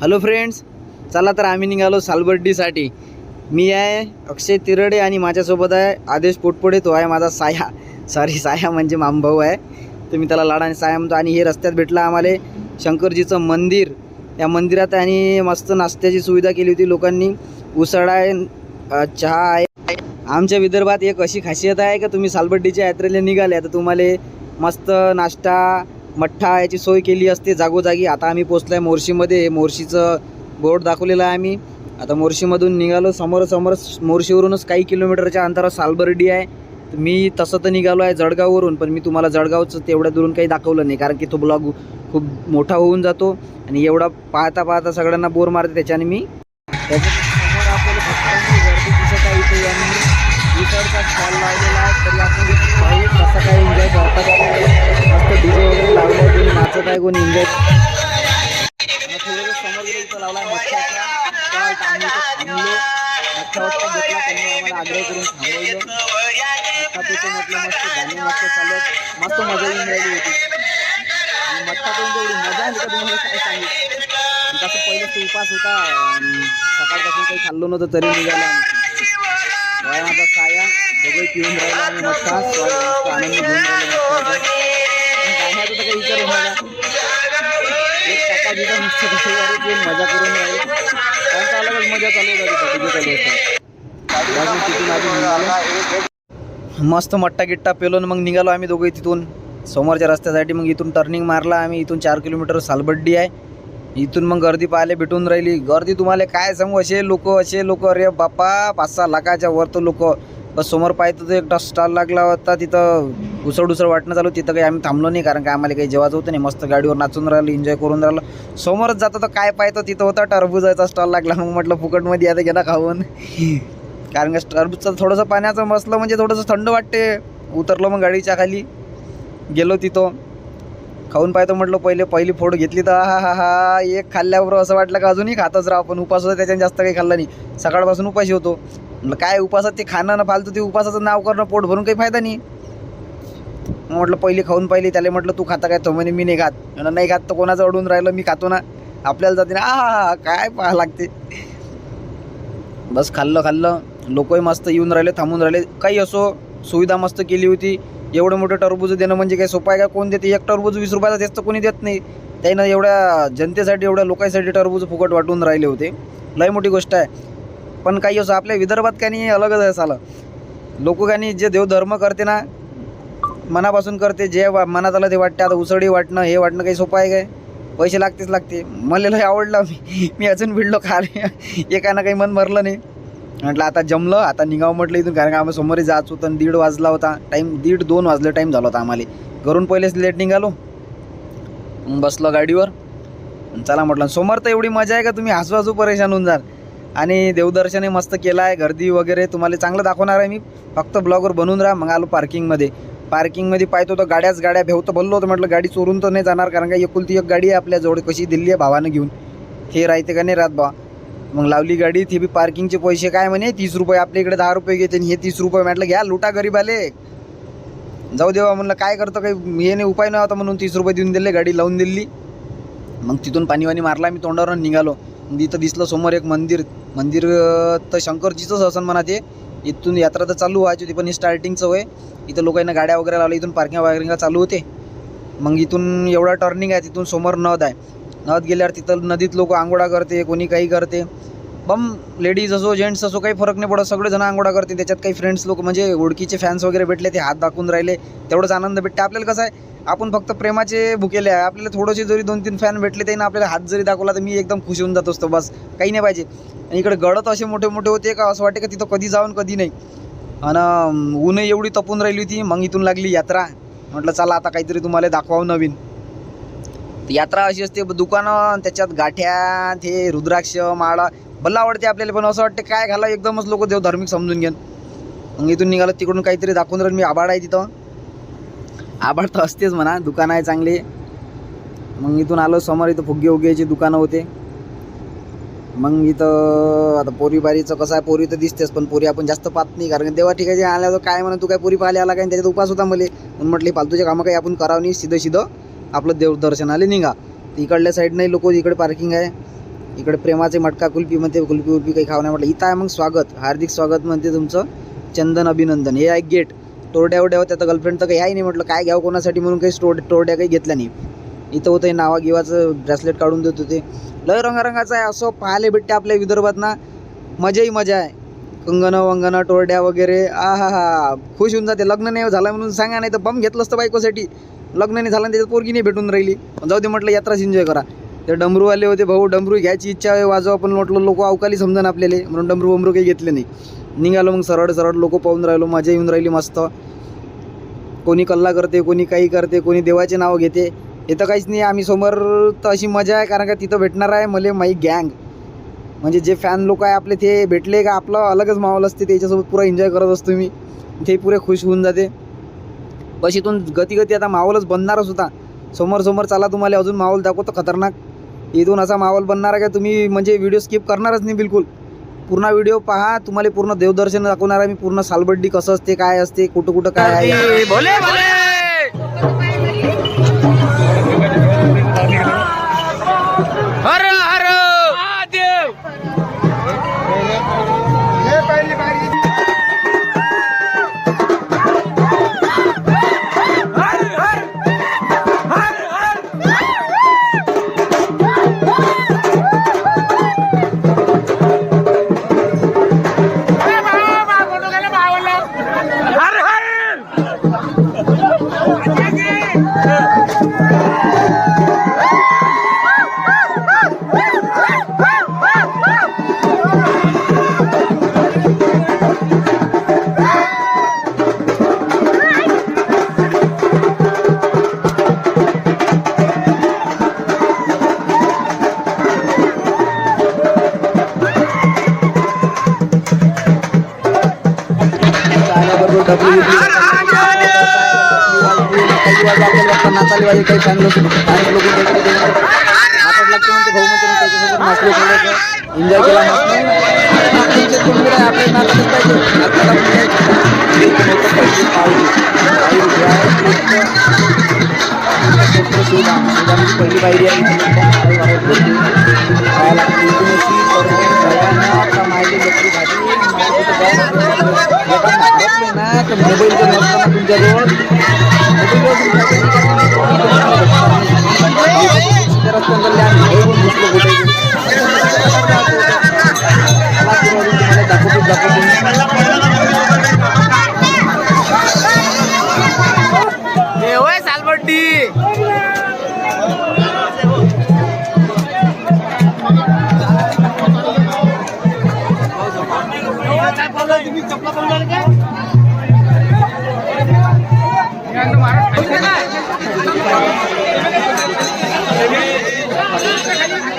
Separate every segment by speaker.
Speaker 1: Hello friends चला तर आम्ही निघालो सालबर्डीसाठी. मी आहे अक्षय तिरडे आणि माझ्यासोबत आहे आदेश पोटपोडे. तो आहे माझा साया. सॉरी साया म्हणजे मामभाऊ आहे. तर मी त्याला लाडाने साया म्हणतो. आणि हे रस्त्यात भेटलं आम्हाला शंकरजीचं मंदिर. या मंदिरात आणि मस्त नाश्त्याची सुविधा केली होती लोकांनी. उसळ आहे चहा आहे. आमच्या विदर्भात एक अशी खासियत आहे का तुम्ही सालबड्डीच्या यात्रेला निघाल्या तर तुम्हाला मस्त नाश्ता मठ्ठा याची सोय केली असते जागोजागी. आता आम्ही पोचलो आहे मोर्शीमध्ये. मोर्शीचं बोर्ड दाखवलेलं आहे आम्ही. आता मोर्शीमधून निघालो. समोर समोर मोर्शीवरूनच काही किलोमीटरच्या अंतरावर सालबर्डी आहे. मी तसं तर निघालो आहे जळगाववरून पण मी तुम्हाला जळगावचं तेवढ्या दुरून काही दाखवलं नाही. कारण की तो ब्लॉग खूप मोठा होऊन जातो आणि एवढा पाहता पाहता सगळ्यांना बोर मारते त्याच्याने मी. वाजता घेतला त्यांनी आम्हाला आग्रह करून थांबवलं म्हटलं मस्त गाणी मस्त चालत मस्त मजा येऊन राहिली होती आणि मच्छा मजा आली का तुम्हाला काय सांगू आणि पहिलं तो उपास होता सकाळपासून काही खाल्लो नव्हतं तरी निघाला आम्ही माझा साया दोघे पिऊन राहिला आणि मच्छा मस्त आनंद घेऊन राहिला गाण्याचा काही विचार नका एक मस्त मजा करून राहील. कारण का अलगच मजा चालू होता तिथं? चालू मस्त मट्टा गिट्टा पेलो मग निघालो आम्ही दोघे तिथून. समोरच्या रस्त्यासाठी मग इथून टर्निंग मारला आम्ही. इथून चार किलोमीटर सालबड्डी आहे. इथून मग गर्दी पाहायला भेटून राहिली. गर्दी तुम्हाला काय सांगू? असे लोक असे लोक. अरे बाप्पा पाच सहा लाखाच्या वर तर लोक. समोर पाहतो तर एकटा स्टॉल लागला होता. तिथं उसळ उसळ वाटणं चालू तिथं काही आम्ही थांबलो नाही कारण काय आम्हाला काही जेवायचं होतं नाही. मस्त गाडीवर नाचून राहिलं एन्जॉय करून राहिलं. समोरच जातं तर काय पाहतो तिथं होता टरबुजाचा स्टॉल लागला. मग म्हटलं फुकटमध्ये आता गेला खाऊन. कारण का टरबूजचं थोडंसं पाण्याचं मसलं म्हणजे थोडंसं थंड वाटते. उतरलो मग गाडीच्या खाली. गेलो तिथं. खाऊन पाहतो म्हटलं पहिले पहिली फोड घेतली तर हा हा हा एक खाल्ल्यावर असं वाटलं का अजूनही खातच राहा. पण उपास होता त्याच्याने जास्त काही खाल्लं नाही. सकाळपासून उपाशी होतो. काय उपासात ते खाणं ना फालतू ते उपासाचं नाव करणं पोट भरून काही फायदा नाही. म्हटलं पहिली खाऊन पाहिली त्याला म्हटलं तू खाता काय? तो म्हणे मी नाही खात. नाही खात तर कोणाचं अडून राहिलं? मी खातो ना. आपल्याला जाते ना आ काय पाहा लागते. बस खाल्लं खाल्लं. लोकही मस्त येऊन राहिले थांबून राहिले. काही असो सुविधा मस्त केली होती. एवढं मोठं टरबूज देणं म्हणजे काही सोपं आहे का? कोण देते? एक टरबूज वीस रुपयाचा तेच तर कोणी देत नाही. त्यानं एवढ्या जनतेसाठी एवढ्या लोकांसाठी टरबूज फुकट वाटून राहिले होते. लय मोठी गोष्ट आहे. पण काही असो आपल्या विदर्भात काही नाही अलगच आहे सालं. लोक काही जे देवधर्म करते ना मनापासून करते जे वा- मनात आलं ते वाटते आता उसळी वाटणं हे वाटणं काही सोपं आहे काय? पैसे लागतेच लागते. मला लय आवडलं मी. मी अजून भिडलो खाली. एकानं काही मन भरलं नाही. म्हटलं आता जमलं आता निघावं म्हटलं इथून कारण का आम्ही समोरही जायचं होतं आणि दीड वाजला होता. टाईम दीड दोन वाजले टाईम झाला होता आम्हाला. घरून पहिलेच लेट निघालो. बसलो गाडीवर. चला म्हटलं समोर तर एवढी मजा आहे का? तुम्ही हसू हसू परेशान होऊन जाल. आणि देवदर्शनही मस्त केलं आहे. गर्दी वगैरे तुम्हाला चांगलं दाखवणार आहे मी. फक्त ब्लॉगवर बनून राहा. मग आलो पार्किंगमध्ये. पार्किंगमध्ये पाहतो तर गाड्याच गाड्या. भेवतं बोललो होतं. म्हटलं गाडी चोरून तर नाही जाणार. कारण का एकुलती एक गाडी आहे आपल्याजवळ कशी दिली आहे भावानं घेऊन. हे राहते का नाही राहत बा. मग लावली गाडी. ती बी पार्किंगचे पैसे काय म्हणे? तीस रुपये आपल्या इकडे दहा रुपये घेते. आणि हे तीस रुपये. म्हटलं घ्या लुटा गरीब आले जाऊ देवा म्हणलं काय करतो काही हे नाही उपाय नव्हता म्हणून तीस रुपये देऊन दिले गाडी लावून दिली. मग तिथून पाणी वाणी मारला. मी तोंडावरून निघालो. तिथं इथं दिसलं समोर एक मंदिर. मंदिर तर शंकरजीचंच असं म्हणा ते. इथून यात्रा तर चालू व्हायची होती पण ही स्टार्टिंगचं वय. इथं लोकांना गाड्या वगैरे लावल्या इथून पार्किंग वगैरे चालू होते. मग इथून एवढा टर्निंग आहे तिथून समोर नद आहे. नद गेल्यावर तिथं नदीत लोक आंघोळा करते कोणी काही करते. बम लेडीज असो जेंट्स असो काही फरक नाही पडत. सगळेजण आंघोळा करते त्याच्यात काही फ्रेंड्स लोक म्हणजे ओळखीचे फॅन्स वगैरे भेटले ते हात दाखवून राहिले. तेवढंच आनंद भेटते. आपल्याला कसं आहे आपण फक्त प्रेमाचे भुकेले आहे. आपल्याला थोडेसे जरी दोन तीन फॅन भेटले त्यांना आपल्याला हात जरी दाखवला तर मी एकदम खुश होऊन जात असतो. बस काही नाही पाहिजे. आणि इकडे गडत असे मोठे मोठे होते का? असं वाटते का तिथं कधी जाऊन कधी नाही. आणि ऊनही एवढी तपून राहिली होती मग इथून लागली यात्रा. म्हटलं चला आता काहीतरी तुम्हाला दाखवावं नवीन. यात्रा अशी असते दुकानं त्याच्यात गाठ्या ते रुद्राक्ष माळा भल्ला आवडते आपल्याला पण असं वाटते काय घाला एकदमच लोक देव धार्मिक समजून घेन. मग इथून निघालं तिकडून काहीतरी दाखवून राहील मी आबाड आहे तिथं. आबाड तर असतेच म्हणा दुकानं आहे चांगली. मग इथून आलो समोर इथं फुगे उग्याची दुकानं होते. मग इथं आता पोरी बारीचं कसं आहे पोरी तर दिसतेच पण पोरी आपण जास्त पाहत नाही कारण देवा ठिकाणी आल्या तर काय म्हणा तू काय पोरी पाहिले आला काय? त्याच्यात उपास होता मला. म्हणून म्हटले फालतूचे कामं काही आपण करावं नाही सिधं सिधं आपलं देवदर्शनाला निघा. इकडल्या इकडल्या साईडनंही लोक इकडे पार्किंग आहे. इकडे प्रेमाचे मटका कुल्फी म्हणते कुल्फी उल्फी काही खाऊ नाही म्हटलं. इथं आहे मग स्वागत. हार्दिक स्वागत म्हणते तुमचं. चंदन अभिनंदन. हे आहे गेट. तोरड्या उड्या होत्या तर गर्लफ्रेंड तर काही आहे नाही म्हटलं. काय घ्यावं कोणासाठी म्हणून काही स्टोर तोरड्या काही घेतल्या नाही. इथं होतं हे नावा गिवाचं ब्रेसलेट काढून देत होते. लय रंगारंगाचं आहे. असं पाहायला भेटते आपल्या विदर्भात ना मजाही मजा आहे. कंगणं वंगणं टोरड्या वगैरे. आ हा हा खुश होऊन जाते. लग्न नाही झालं म्हणून सांगा नाही तर बम घेतलं असतं बायकोसाठी. लग्न नाही झालं त्याच्यात पोरगी नाही भेटून राहिली. पण जाऊ दे म्हटलं यात्राच एन्जॉय करा. ते डमरूवाले होते भाऊ डमरू घ्यायची इच्छा आहे वाजवा पण म्हटलं लोक अवकाली समजा आपल्याला. म्हणून डमरू वमरू काही घेतले नाही. निघालो मग सरळ सरळ लोक पाहून राहिलो मजा येऊन राहिली मस्त. कोणी कल्ला करते कोणी काही करते कोणी देवाचे नाव घेते. इथं काहीच नाही आम्ही समोर तर अशी मजा आहे कारण का तिथं भेटणार आहे मले माई गँग. म्हणजे जे फॅन लोक आहे आपले ते भेटले का आपलं अलगच माहोल असते त्याच्यासोबत पुरा एन्जॉय करत असतो मी. ते पुरे खुश होऊन जाते. बस इथून गती गती आता माहोलच बनणारच होता. समोर समोर चाला तुम्हाला अजून माहोल दाखवतो खतरनाक. इथून असा माहोल बनणार आहे का? तुम्ही म्हणजे व्हिडिओ स्किप करणारच नाही बिलकुल. पूर्ण व्हिडिओ पहा तुम्हाला पूर्ण देवदर्शन दाखवणार आहे मी पूर्ण सालबड्डी कसं असते काय असते कुठं कुठं काय आहे.
Speaker 2: हर हर
Speaker 1: नाचाले काही चांगलं लोक लोक आपण लागते म्हणते भाऊ म्हणते त्याच्यासोबत थोडंसं एन्जॉय केला आपल्या पाहिजे नाचायला पहिली पायरी आहे? आपला माहिती घेतली भाजी ना तर मोबाईल जर नसताना तुमच्याजवळ मोबाईलवर तुमच्या रस्त्यावर आम्ही घेऊन कुठे दाखवतो दाखवतो.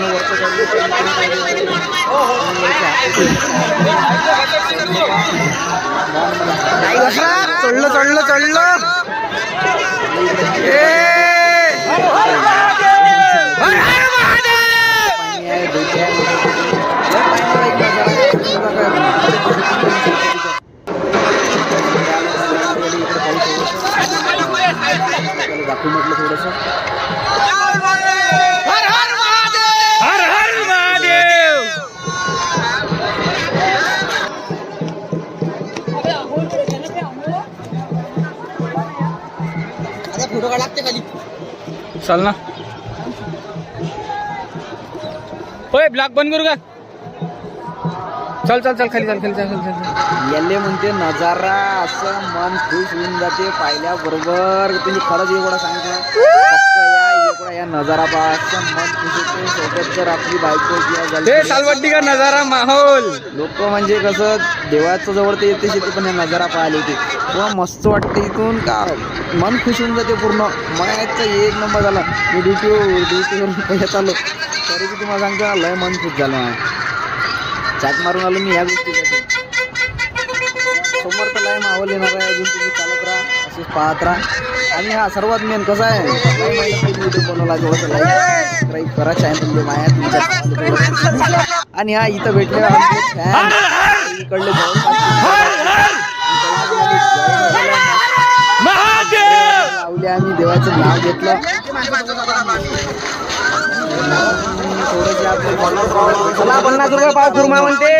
Speaker 2: आहे
Speaker 1: लय
Speaker 2: चढलं चढलं चढलं.
Speaker 1: दाखवू म्हटलं थोडंसं
Speaker 2: चल ना. होय ब्लॉक बंद करू का? चल चल चल खाली चल खाली चल चल चल.
Speaker 1: याले म्हणते नजारा असं मन खुश होऊन जाते पाहिल्याबरोबर. तुम्ही खरंच एवढा सांगतो या नजारा पहा असं मन खुश सोबत जर आपली बायको किंवा
Speaker 2: का नजारा माहोल.
Speaker 1: लोक म्हणजे कसं देवाचं जवळ ते येते शेती पण या नजारा पाहायला येते. पूर्ण मस्त वाटते इथून का? मन खुश होऊन जाते पूर्ण. मनाचं एक नंबर झाला. मी ड्युटी ड्युटीवरून पहिल्या चाललो. तरी बी तुम्हाला सांगतो लय मन खुश झालं आहे चाक मारून आलो मी ह्या गोष्टीसाठी समोर तर लय माहोल येणार आहे अजून तुम्ही चालत राहा असेच
Speaker 3: पाहत राहा. आणि हा सर्वात मेन कसं आहे? बनवला थोडंसं लाईक सबस्क्राईब करा चॅनल माया तुमच्या चॅनलला. आणि हा इथं भेटले इकडले लावले आम्ही देवाचं नाव घेतलं. थोडंसे पन्नास रुपये पाव कुर्मा म्हणते.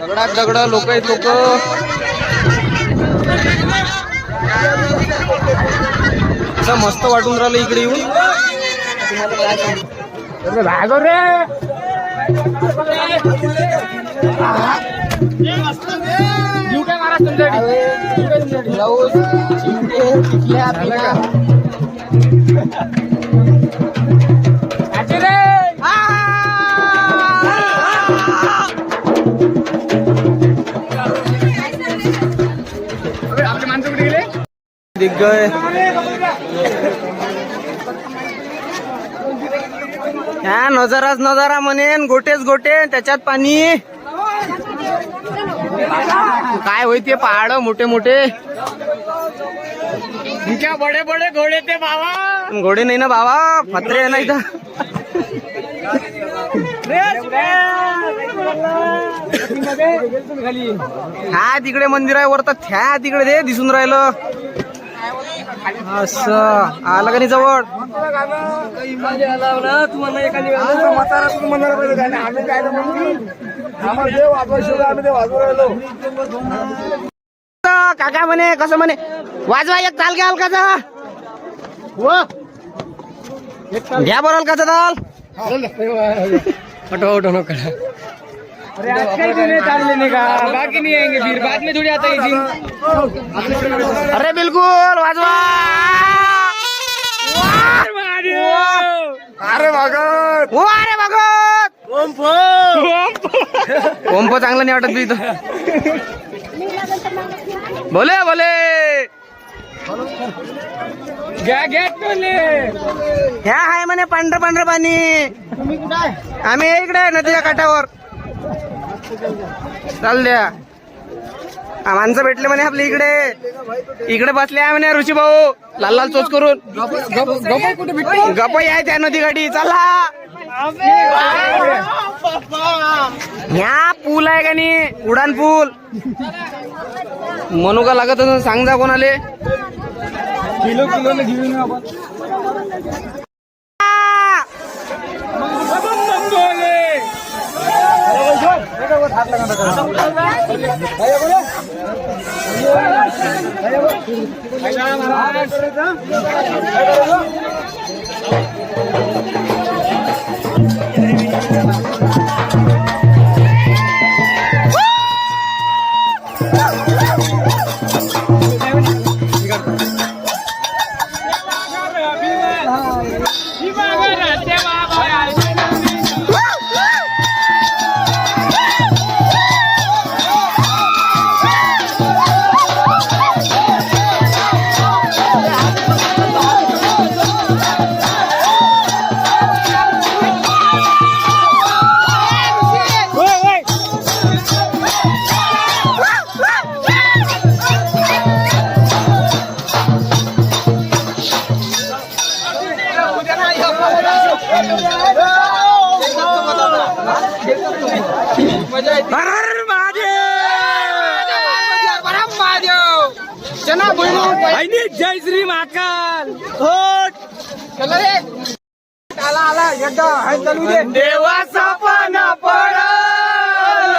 Speaker 3: दगडात दगड लोक आहेत लोक. मस्त वाटून राहिलं इकडे येऊन.
Speaker 2: रे
Speaker 3: ब्लाऊज, चिमटे, दिग्गय ह्या नजाराच नजारा म्हणेन गोटेच गोटे त्याच्यात पाणी. काय होईते पहाड मोठे मोठे.
Speaker 2: तुमच्या बडे बडे घोडे ते बाबा.
Speaker 3: घोडे नाही ना बाबा फत्रे आहे ना इथं. हा तिकडे मंदिर आहे वर तर त्या तिकडे ते दिसून राहिलं. असं आलं का नाही जवळ? काका म्हणे कसं म्हणे? वाजवा एक ताल घ्याल का जा घ्या बरं का दाल
Speaker 2: बाकी नहीं आएंगे फिर बाद में थोड़ी आता है
Speaker 3: अरे बिलकुल वाजवा.
Speaker 2: अरे भगत.
Speaker 3: हो अरे भगत. ओमप चांगलं नाही वाटत बी इथं. बोले बोले.
Speaker 2: घ्या घ्या टोले
Speaker 3: ह्या आहे म्हणे पांढरं पांढरं पाणी. आम्ही इकडे आहे नदीच्या काठावर. चाल द्या. माणसं भेटले म्हणे आपल्या इकडे. इकडे बसले आहे म्हणे ऋषी भाऊ. लाल लाल चोच करून. गपई आहे त्या नदी गाडी. चला. ह्या पूल आहे का नाही? उडान पूल. मनुका का लागत सांग जा कोणाले.
Speaker 2: किलो किलो घेऊन
Speaker 3: हर आला एकदा हाय चालू दे.
Speaker 2: देवाचा पण पडल.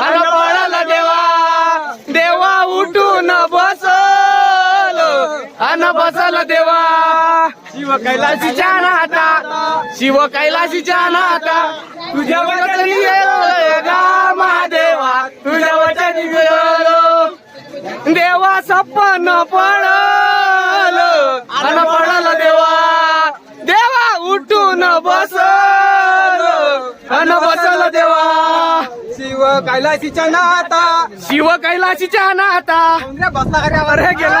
Speaker 2: अन पडल देवा. देवा उठून बसल. अन बसल देवा. शिव कैलाशीच्या नाता. शिव कैलाशीच्या नाता. तुझ्या वचनी गा महादेवा. तुझ्या वचनी देवा सपन पडल.
Speaker 3: कैलाशीच्या नाता.
Speaker 2: शिव कैलाशीच्या नाता
Speaker 3: बसला
Speaker 2: रे गेला.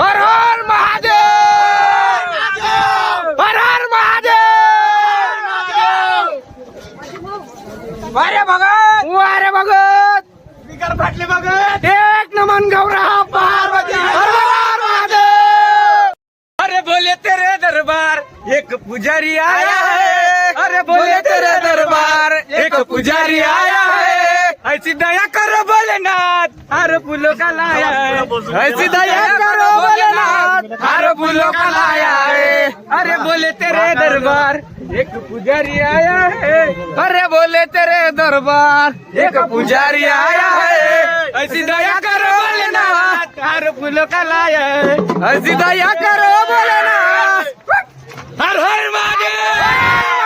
Speaker 2: हर हर महादेव. हर हर महादेव.
Speaker 4: अरे भगत. वारे भगत. विकार फाटले भगत. एक नमन गौरा पार्वती. हर हर महादेव. अरे बोले तेरे दरबार एक पुजारी आया है. अरे बोले तेरे दरबार, एक पुजारी आया है। ऐसी दया करो भोलेनाथ, हर फूलों का लाया है। ऐसी दया करो भोलेनाथ, हर फूलों का लाया है। अरे बोले तेरे दरबार, एक पुजारी आया है। अरे बोले तेरे दरबार, एक पुजारी आया है। ऐसी दया करो भोलेनाथ, हर फूलों का लाया है। ऐसी दया करो भोलेनाथ। हर हर महादेव।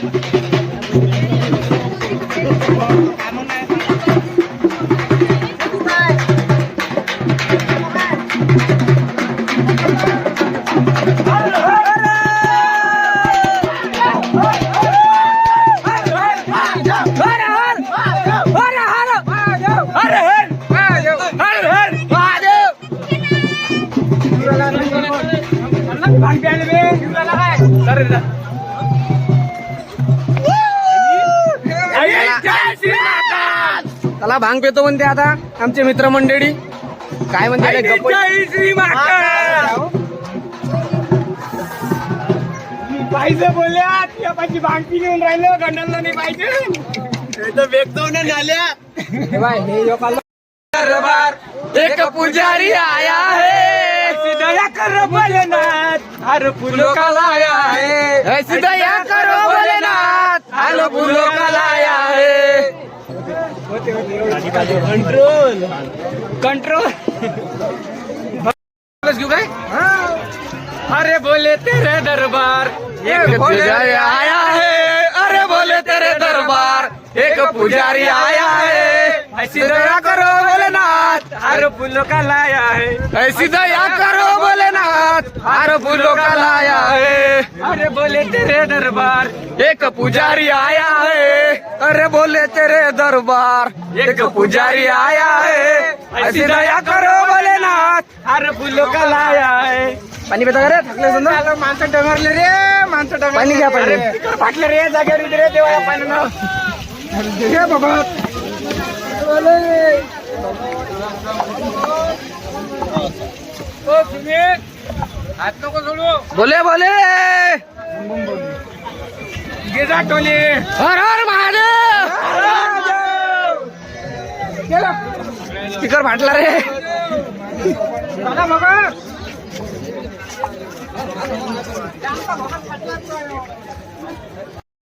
Speaker 4: Thank you. भांग पितो
Speaker 2: म्हणते आता आमचे मित्रमंडळी. काय म्हणते
Speaker 4: पाहिजे बोलल्या तुझ्या पाशी भांगती घेऊन राहिलो गंडलला नाही पाहिजे. दरबार एक पुजारी आया है दया करो भोलेनाथ हर फूलों का लाया है. ऐसी दया करो भोलेनाथ हर फूलों का लाया है. कंट्रोल कंट्रोल
Speaker 2: घेऊ काय?
Speaker 4: अरे बोले तेरे दरबार एक पुजारी आया है। अरे बोले तेरे दरबार एक पुजारी आया है। ऐसी दया करो भोलेनाथ हर फूलों का लाया है। ऐसी दया करो भोलेनाथ हर फूलों का लाया है। अरे बोले तेरे दरबार। एक पुजारी आया है। अरे बोले तेरे दरबार। एक पुजारी आया है। ऐसी दया करो भोलेनाथ हर फूलों का लाया है।
Speaker 2: पाणी पिता रे थकले समजा
Speaker 4: माणसं डगरले रे माणसं डगरले.
Speaker 2: पाणी घ्या पाणी.
Speaker 4: फाटले रे जागेवर इथे रे देवा पाणी ना बाबा ओ, सुमित, हात नको सोडू
Speaker 2: बोले बोले।
Speaker 4: घे टोले
Speaker 2: हर हर महादेव।
Speaker 4: गेलं.
Speaker 2: स्पीकर फाटला रे।
Speaker 4: चला बाबा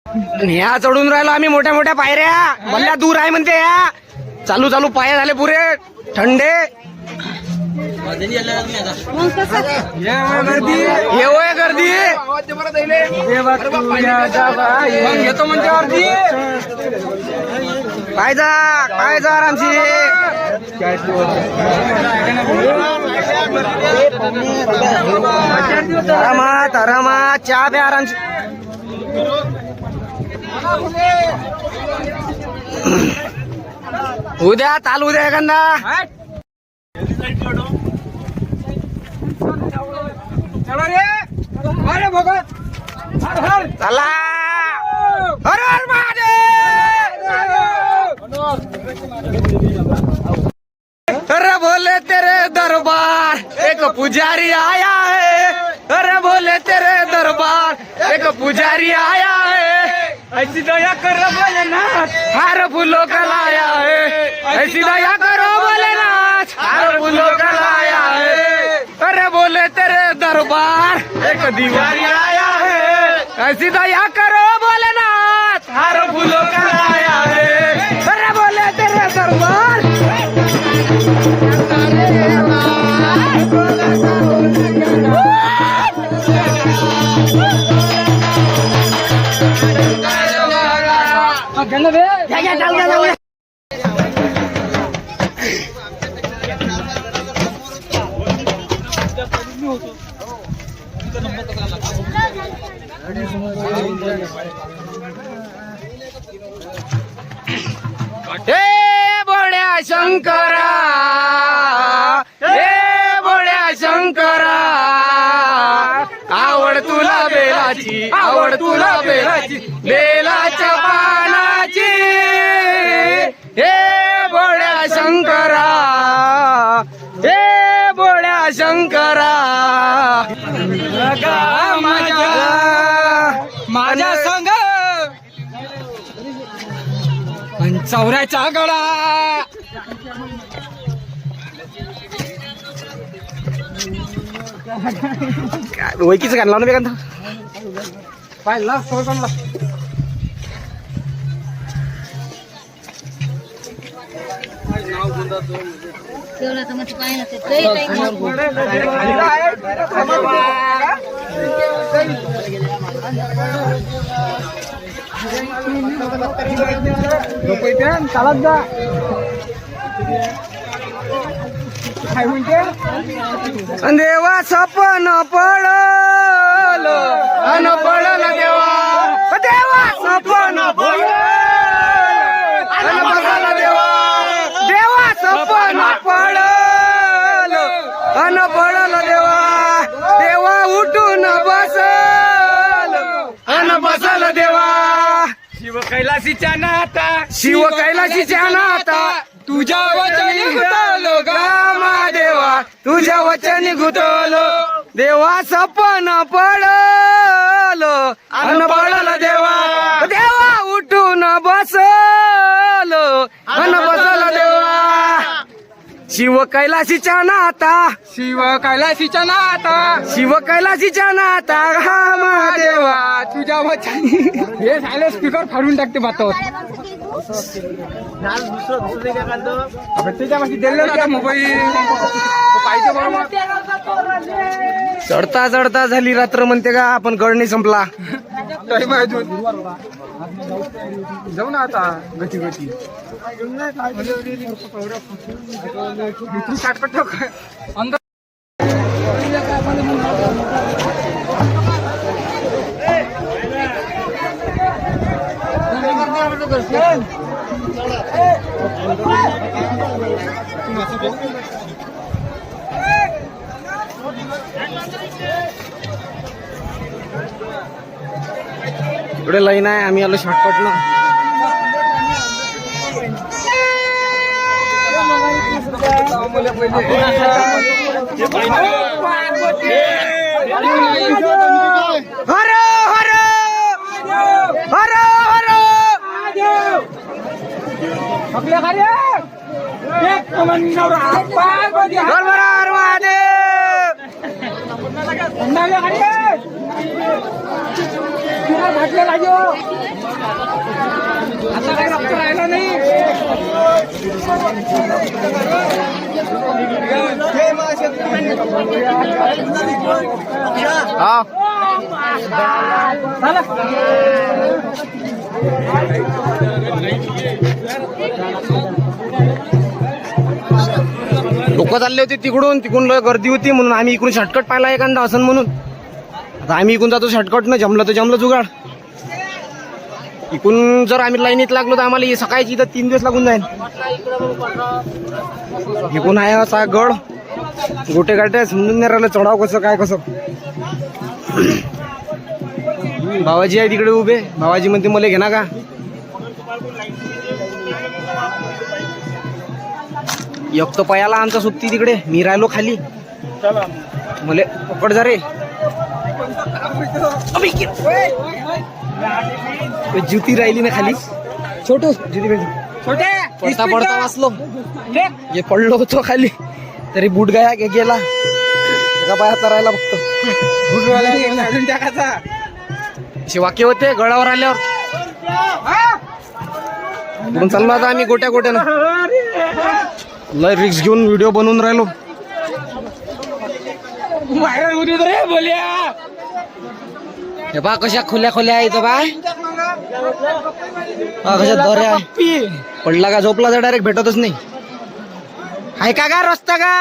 Speaker 2: ह्या चढून राहिलो आम्ही मोठ्या मोठ्या पायऱ्या. भल्ल्या दूर आहे म्हणते या चालू चालू पाय झाले पुरे. थंडे. ये होय गर्दी. घेतो म्हणजे अर्धी पाय जा पाय जा आरामशी. आरामात आरामात. चहा प्या आरामशी. उद्या चालू उद्या एखादा
Speaker 4: रे अरे भगत हर
Speaker 2: चला अरे हर अरे बोले तेरे दरबार एक पुजारी आया है. अरे बोले तेरे दरबार एक पुजारी आया है।
Speaker 4: ऐसी दया कर भोलेनाथ।
Speaker 2: हार फूलों का लाया है। ऐसी दया करो भोलेनाथ हार फूलों का लाया है। अरे बोले तेरे दरबार एक दीवारी आया है। ऐसी दया करो भोलेनाथ हार फूलों का लाया है। अरे बोले तेरे दरबार। घ्या, बोड्या शंकरा. बेलाची आवड तुला बेलाची बेलाच्या पानाची. हे बोळ्या शंकरा हे बोळ्या शंकरा. माझ्या माझ्या संग. चौऱ्याचा गळा
Speaker 3: ओळखीचं गाणं लावून बेकांत
Speaker 2: पाहिला कोणला
Speaker 4: तेवढा तर मग पाहिजे नसते लई टाईम
Speaker 2: चालत जा. काय देवा सपन पडल अन पडल देवा. देवा सपन पडल अन पडल देवा. देवा सपन पडल अन पडल देवा. देवा उठून बसल. अन बसल देवा. शिव कैलासीच्या नाता. शिव कैलासीच्या नाता. तुझ्या वचनी गुतलो गामा देवा. तुझ्या वचनी गुतलो. देवा सपन पडलो. अन पडल देवा. देवा. उठून बसलो. अन बसल देवा. शिव कैलासीच्या नाता. शिव कैलासीच्या नाता. शिव कैलासीच्या नाता. हा महादेवा तुझ्या वचनी. हे झाले स्पीकर फाडून टाकते भातावर. त्याच्यापाशी मोबाईल पाहिजे बरोबर
Speaker 3: चढता चढता झाली रात्र म्हणते का आपण गड नाही संपला.
Speaker 2: टाइम आहे अजून जाऊ ना आता गती गती शाटपट अंदर
Speaker 3: इकडे लाईन आहे आम्ही आलो शॉर्टकट ना हर हर हर हर
Speaker 2: आपल्या खाली एक कमांडर पार्वती
Speaker 3: हर हर महादेव
Speaker 2: अंडाल्या खाली तुला घातले लागो आता काही रक्त राहिला नाही
Speaker 3: हा लोक चालले होते तिकडून तिकडून गर्दी होती म्हणून आम्ही इकडून शॉर्टकट पाहिला एखादा असं म्हणून. आता आम्ही इकडून जातो शॉर्टकट ना जमलं तर जमलं जुगाड. इकडून जर आम्ही लाईनीत लागलो तर आम्हाला सकाळची इथं तीन दिवस लागून जाईल. इकडून आहे असा गड. गोटे गाटे समजून नाही राहिलं चढाव कसं काय कसं. भावाजी आहे तिकडे उभे. भावाजी म्हणते मला घे ना का? एक तर पयाला आमचा सुट्टी तिकडे. मी राहिलो खाली. मले पकड जा रे. ज्युती राहिली ना खाली. छोटू. ज्युती.
Speaker 2: छोटे.
Speaker 3: पडता पडता वाचलो. जे पडलो होतो खाली. तरी बूट गाया गेला. एका पायाचा राहिला फक्त.
Speaker 2: काढून टाकायचा.
Speaker 3: असे वाक्य होते गडावर आल्यावर. चाललो आता आम्ही गोट्या गोट्यानं. लय रिक्स घेऊन व्हिडिओ बनवून राहिलो. हे बा कशा खोल्या खोल्या आहे इथं बाय हा कशा दऱ्या आहे. पडला का झोपला तर डायरेक्ट भेटतच नाही. आहे का का रस्ता का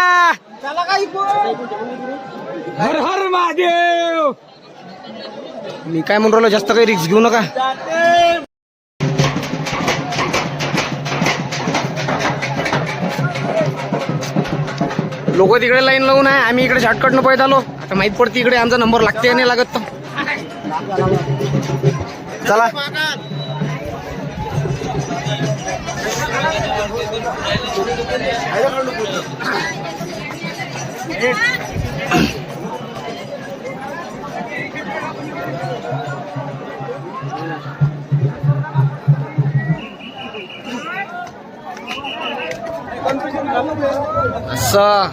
Speaker 2: हर हर महादेव.
Speaker 3: मी काय म्हणून राहिलो जास्त काही रिक्स घेऊ नका. लोक तिकडे लाईन लावून आहे आम्ही इकडे शॉर्टकटनं पळत आलो. आता माहीत पडते इकडे आमचा नंबर लागते नाही लागत तर. चला. असं.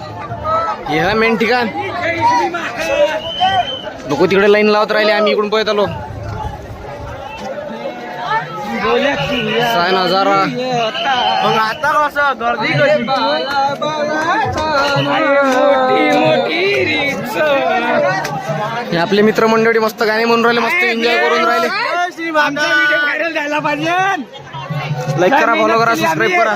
Speaker 3: हे हा मेन ठिकाण. लोक तिकडे लाईन लावत राहिले आम्ही इकडून पळत आलो. साय नजारा
Speaker 4: मग आता कसं गर्दी कशी मोठी मोठी रिक्स
Speaker 3: हे आपले मित्रमंडळी मस्त गाणे म्हणून राहिले मस्त एन्जॉय करून राहिले. लाईक करा फॉलो करा सबस्क्राईब करा.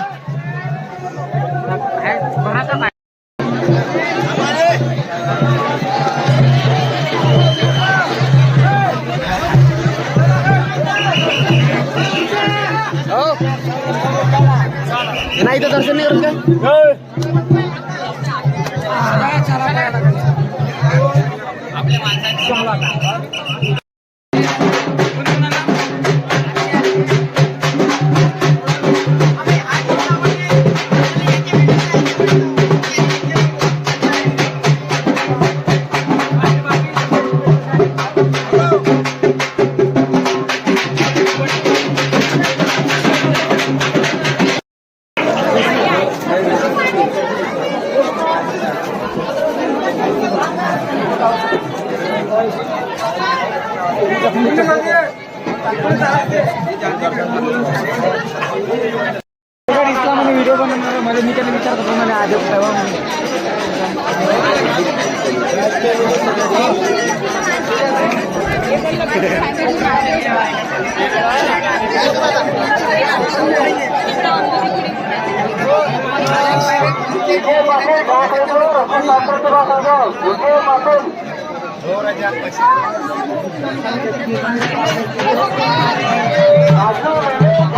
Speaker 3: नाही तर दर्शन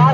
Speaker 4: আজ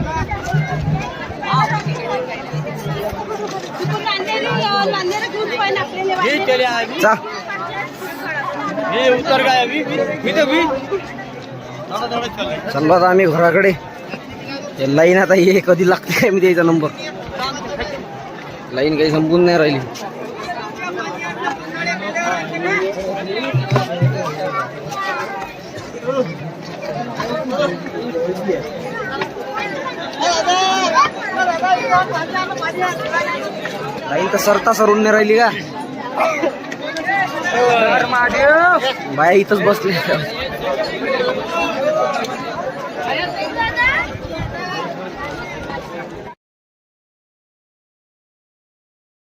Speaker 4: मी
Speaker 3: चाललो आता आम्ही घराकडे. हे लाईन आता हे कधी लागते काय मी द्यायचा नंबर लाईन काही संपून नाही राहिली. लाईन तर सरता सरून नाही राहिली का? बाया इथंच बसले